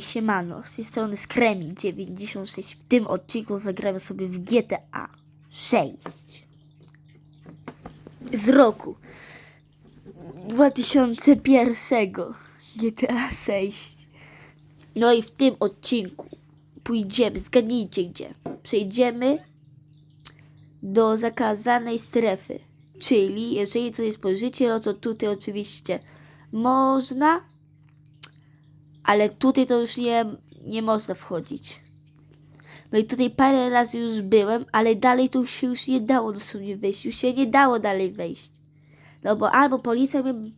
Siemano, z tej strony Skremi 96. W tym odcinku zagramy sobie w GTA 6 z roku 2001 GTA 6. No i w tym odcinku pójdziemy, zgadnijcie gdzie. Przejdziemy do zakazanej strefy. Czyli jeżeli coś spojrzycie, no to tutaj oczywiście można ale tutaj to już nie, nie można wchodzić. No i tutaj parę razy już byłem, ale dalej tu się już nie dało dosłownie wejść. Już się nie dało dalej wejść. No bo albo policja mnie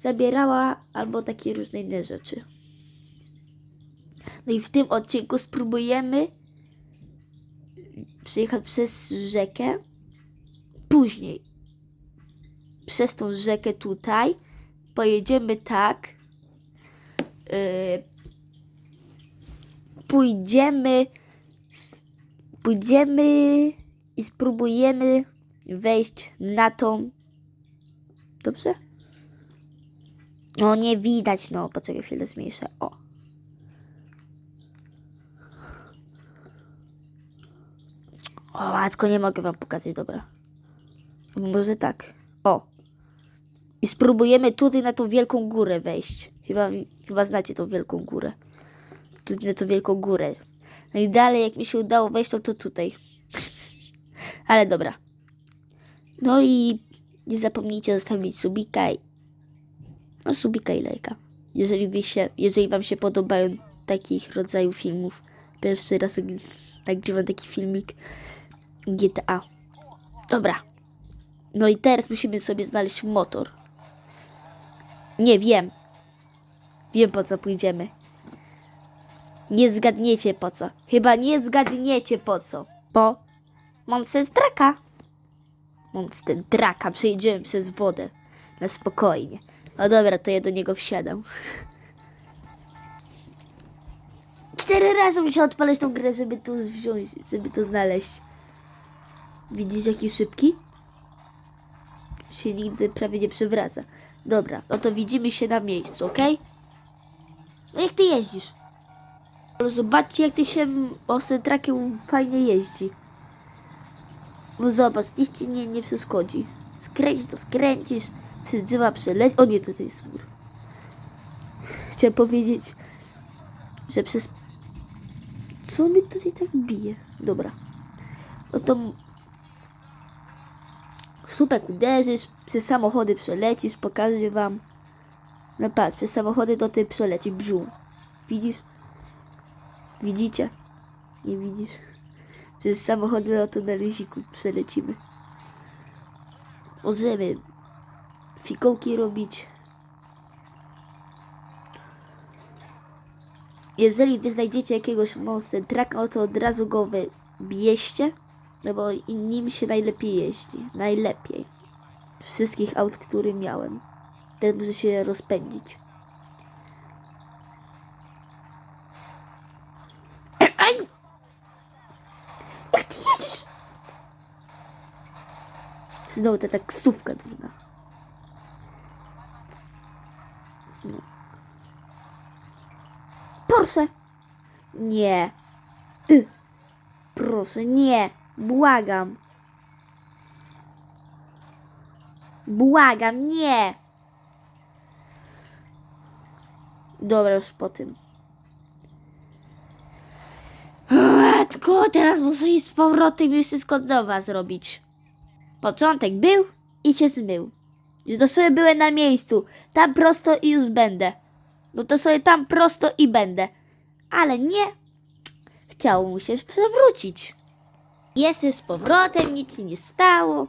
zabierała, albo takie różne inne rzeczy. No i w tym odcinku spróbujemy przejechać przez rzekę. Później przez tą rzekę tutaj pojedziemy tak, pójdziemy, pójdziemy i spróbujemy wejść na tą. Dobrze? No nie widać, no poczekaj chwilę zmniejszę. O. O, matko, nie mogę wam pokazać, dobra. Może tak. O. I spróbujemy tutaj na tą wielką górę wejść. Chyba, chyba znacie tą wielką górę. Na tą wielką górę. No i dalej, jak mi się udało wejść, to, to tutaj. Ale dobra. No i nie zapomnijcie zostawić subika i... No subika i lajka. Jeżeli, wy się, jeżeli wam się podobają takich rodzajów filmów. Pierwszy raz nagrywam taki filmik GTA. Dobra. No i teraz musimy sobie znaleźć motor. Nie wiem. Wiem po co pójdziemy. Nie zgadniecie po co. Chyba nie zgadniecie po co. Po Monster Draka. Monster Draka. Przejdziemy przez wodę. Na spokojnie. No dobra, to ja do niego wsiadam. Cztery razy muszę odpalać tą grę, żeby tu wziąć, żeby to znaleźć. Widzisz jaki szybki? Się nigdy prawie nie przewraca. Dobra, no to widzimy się na miejscu, ok? No jak ty jeździsz? Zobaczcie jak ty się ostym trakiem fajnie jeździ. No zobacz, nic ci nie, nie przeszkodzi. Skręcisz to skręcisz, przez drzewa przeleć. O nie, tutaj jest mur. Chciałem powiedzieć, że przez... Co mi tutaj tak bije? Dobra. No to słupek uderzysz, przez samochody przelecisz, pokażę wam. No patrz, przez samochody to ty przeleci brzum. Widzisz? Widzicie? Nie widzisz? Przez samochody no to na luziku przelecimy. Możemy fikołki robić. Jeżeli wy znajdziecie jakiegoś monster traka, to od razu go wybieście, no bo nim się najlepiej jeździ. Najlepiej. Wszystkich aut, które miałem. Ten może się rozpędzić. Aj! Jak ty jedziesz? Znowu ta taksówka durna. No. Proszę! Nie. Y. Proszę, nie. Błagam. Błagam, nie. Dobra, już po tym. Matko, teraz muszę iść z powrotem i wszystko od nowa zrobić. Początek był i się zmył. Już to sobie byłem na miejscu. Tam prosto i już będę. No to sobie tam prosto i będę. Ale nie. Chciało mu się przewrócić. Jestem z powrotem, nic się nie stało.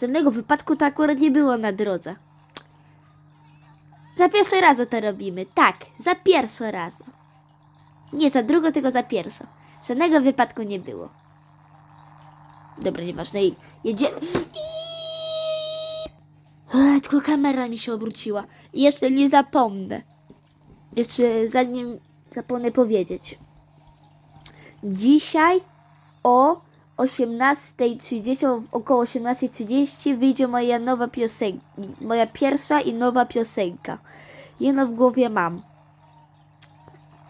Żadnego wypadku to akurat nie było na drodze. Za pierwszy raz to robimy. Tak, za pierwszy raz. Nie za drugo, tylko za pierwszy. Żadnego wypadku nie było. Dobra, nieważne. Jedziemy. I... Tylko kamera mi się obróciła. I jeszcze nie zapomnę. Jeszcze zanim zapomnę powiedzieć. Dzisiaj o 18.30, około 18.30 wyjdzie moja nowa piosenka. Moja pierwsza i nowa piosenka. Jedno w głowie mam.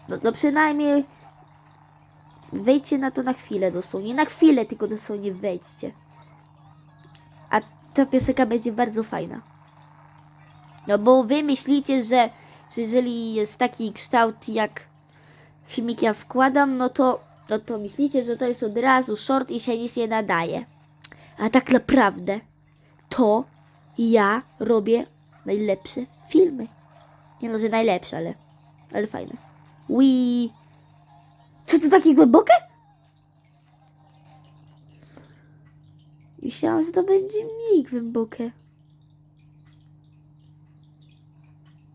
No, no przynajmniej wejdźcie na to na chwilę dosłownie. Na chwilę tylko dosłownie wejdźcie. A ta piosenka będzie bardzo fajna. No bo wy myślicie, że, że jeżeli jest taki kształt jak filmik ja wkładam, no to, no to myślicie, że to jest od razu short i się nic nie nadaje. A tak naprawdę to ja robię najlepsze filmy. Nie no, że najlepsze, ale, ale fajne. Ui. Co to takie głębokie? Myślałam, że to będzie mniej głębokie.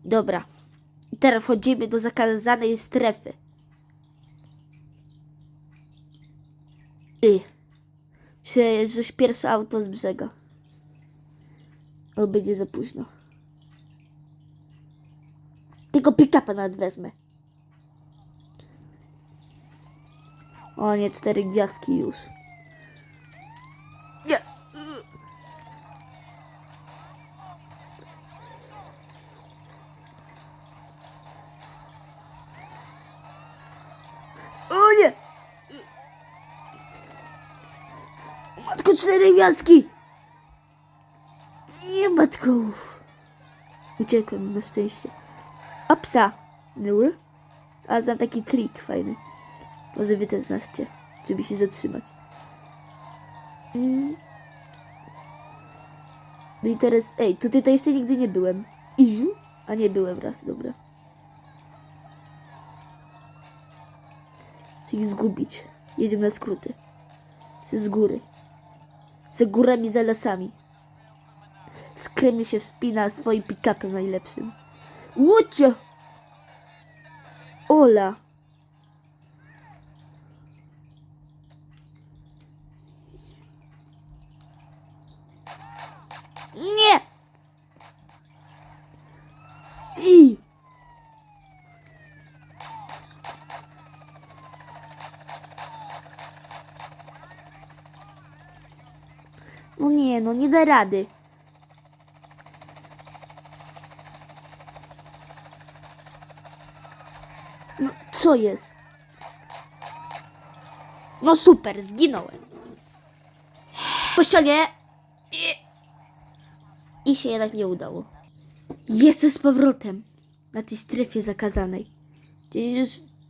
Dobra. I Teraz wchodzimy do zakazanej strefy. I. Żeś pierwsze auto z brzega. O, będzie za późno. Tylko pick-upa nawet wezmę. O nie, cztery gwiazdki już. Cztery gwiazdki! Nie, matko. Uciekłem na szczęście. Opsa. Nur. A znam taki trik fajny. Może wy też znacie, żeby się zatrzymać. Mm. No i teraz, ej, tutaj to jeszcze nigdy nie byłem. Iżu? A nie byłem raz, dobra. Ich zgubić. Jedziemy na skróty. Z góry. Za górami, za lasami. Skremie się wspina swoim pick-upem najlepszym. Łocie! Ola! Nie! I! No nie, no nie da rady. No, co jest? No super, zginąłem. Po ścianie. I, się jednak nie udało. Jestem z powrotem na tej strefie zakazanej. Już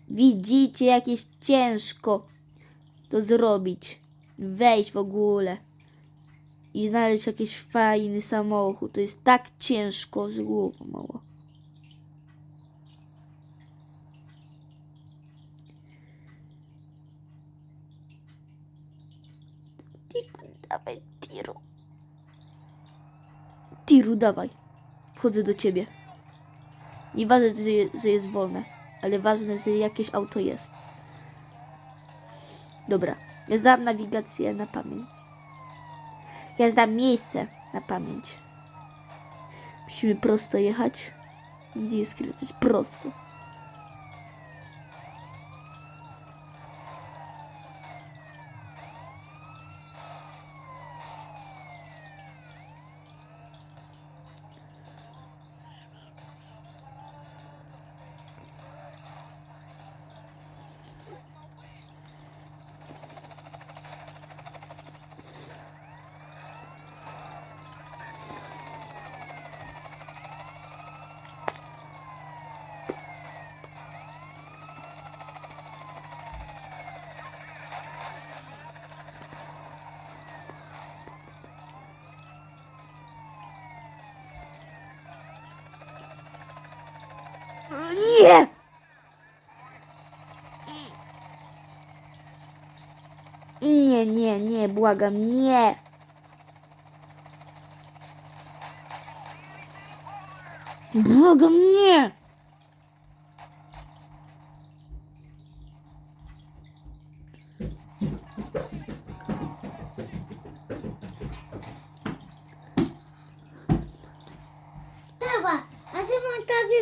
widzicie, jak jest ciężko to zrobić. Wejść w ogóle. I znaleźć jakiś fajny samochód. To jest tak ciężko, że głowa mała. Dawaj, Tiru. Tiru, dawaj. Wchodzę do ciebie. Nieważne, że, je, że jest wolne, ale ważne, że jakieś auto jest. Dobra, ja zdałam nawigację na pamięć. Ja zdam miejsce na pamięć. Musimy prosto jechać. Gdzie jest? Prosto. Nie! Nie, nie, nie, błagam, nie. Błagam, nie.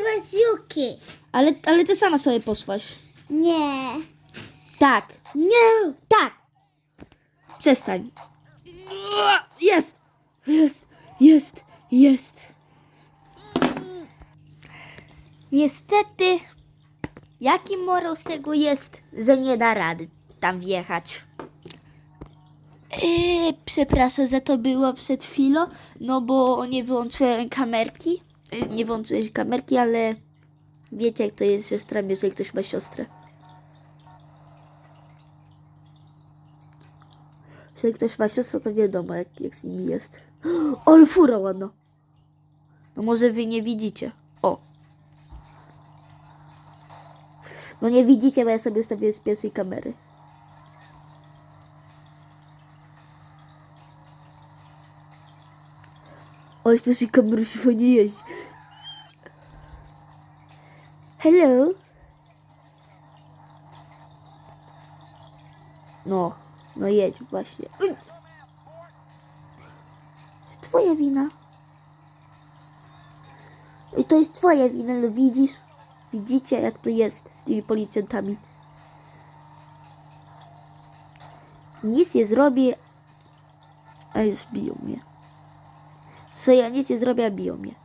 Bez Yuki. Ale, ale ty sama sobie poszłaś. Nie. Tak, Nie. tak. Przestań. Jest, jest, jest, jest. Niestety Jaki morał z tego jest, że nie da rady tam wjechać? Eee, przepraszam, za to było przed chwilą, no bo nie wyłączyłem kamerki. Eee, Nie wyłączyłem kamerki, ale wiecie jak to jest z siostrami, jeżeli ktoś ma siostrę. Jeżeli ktoś ma siostrę, to wiadomo jak, jak z nimi jest. Ale fura ładna. No może wy nie widzicie. O. No nie widzicie, bo ja sobie ustawię z pierwszej kamery. Ale z pierwszej kamery się jeździ. Hello? No, no jedź właśnie. To twoja wina. I to jest twoja wina, no widzisz? Widzicie, jak to jest z tymi policjantami. Nic nie zrobię, a już biją mnie. Co ja nic nie zrobię, biją mnie.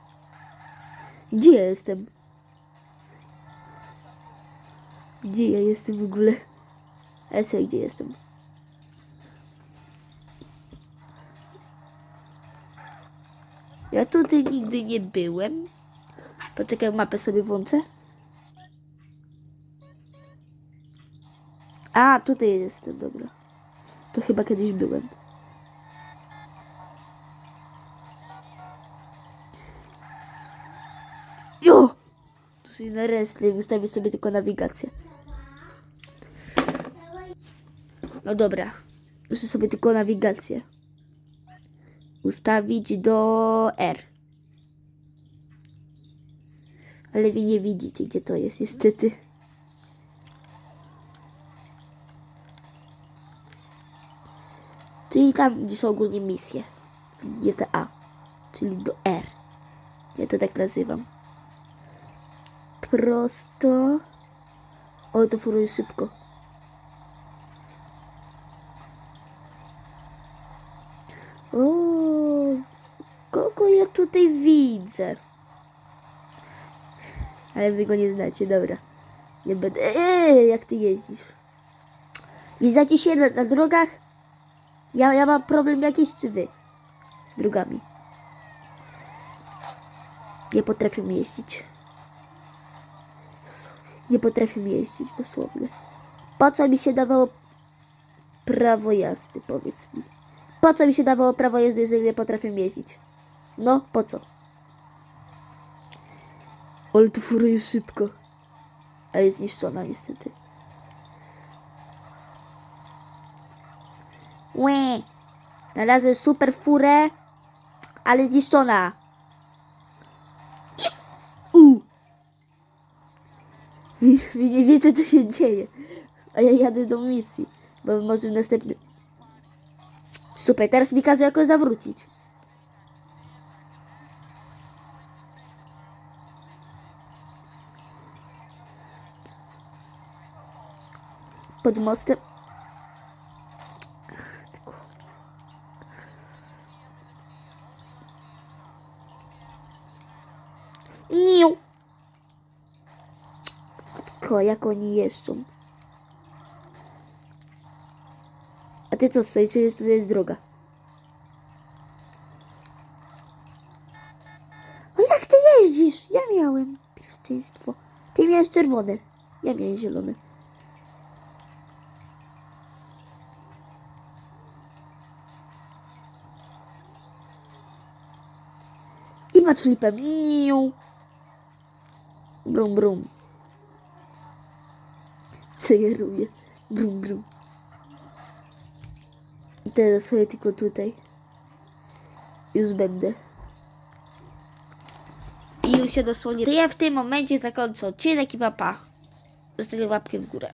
Gdzie ja jestem? Gdzie ja jestem w ogóle? A ja sobie gdzie jestem? Ja tutaj nigdy nie byłem. Poczekaj, mapę sobie włączę. A, tutaj jestem, dobra. To chyba kiedyś byłem. Jo! Tu sobie na restly ustawię sobie tylko nawigację. No dobra. Muszę sobie tylko nawigację. Ustawić do R. Ale wy nie widzicie, gdzie to jest, niestety. Czyli tam, gdzie są ogólnie misje. GTA. Czyli do R. Ja to tak nazywam. Prosto. O, to furuje szybko. O, kogo ja tutaj widzę? Ale wy go nie znacie, dobra. Nie będę. Eee, jak ty jeździsz? Nie znacie się na, na drogach? Ja, ja mam problem jakiś, czy wy? Z drogami. Nie potrafię jeździć. Nie potrafię jeździć, dosłownie. Po co mi się dawało prawo jazdy, powiedz mi? Po co mi się dawało prawo jazdy, jeżeli nie potrafię jeździć? No, po co? Ale to furuje szybko. A jest zniszczona niestety. Łe! Znalazłem super furę, ale zniszczona. Wy nie wiecie, co się dzieje. A ja jadę do misji, bo może w następnym... Super, teraz mi każe jakoś zawrócić. Pod mostem. Niu. Tylko jak oni jeżdżą. A ty co stoisz? Czy jest tutaj jest droga? O jak ty jeździsz? Ja miałem pierwszeństwo. Ty miałeś czerwone. Ja miałem zielone. I patrz flipem. Brum, brum. Co? Brum, brum. I teraz sobie tylko tutaj. Już będę. I już się dosłownie. To ja w tym momencie zakończę odcinek i papa. Zostawię łapkę w górę.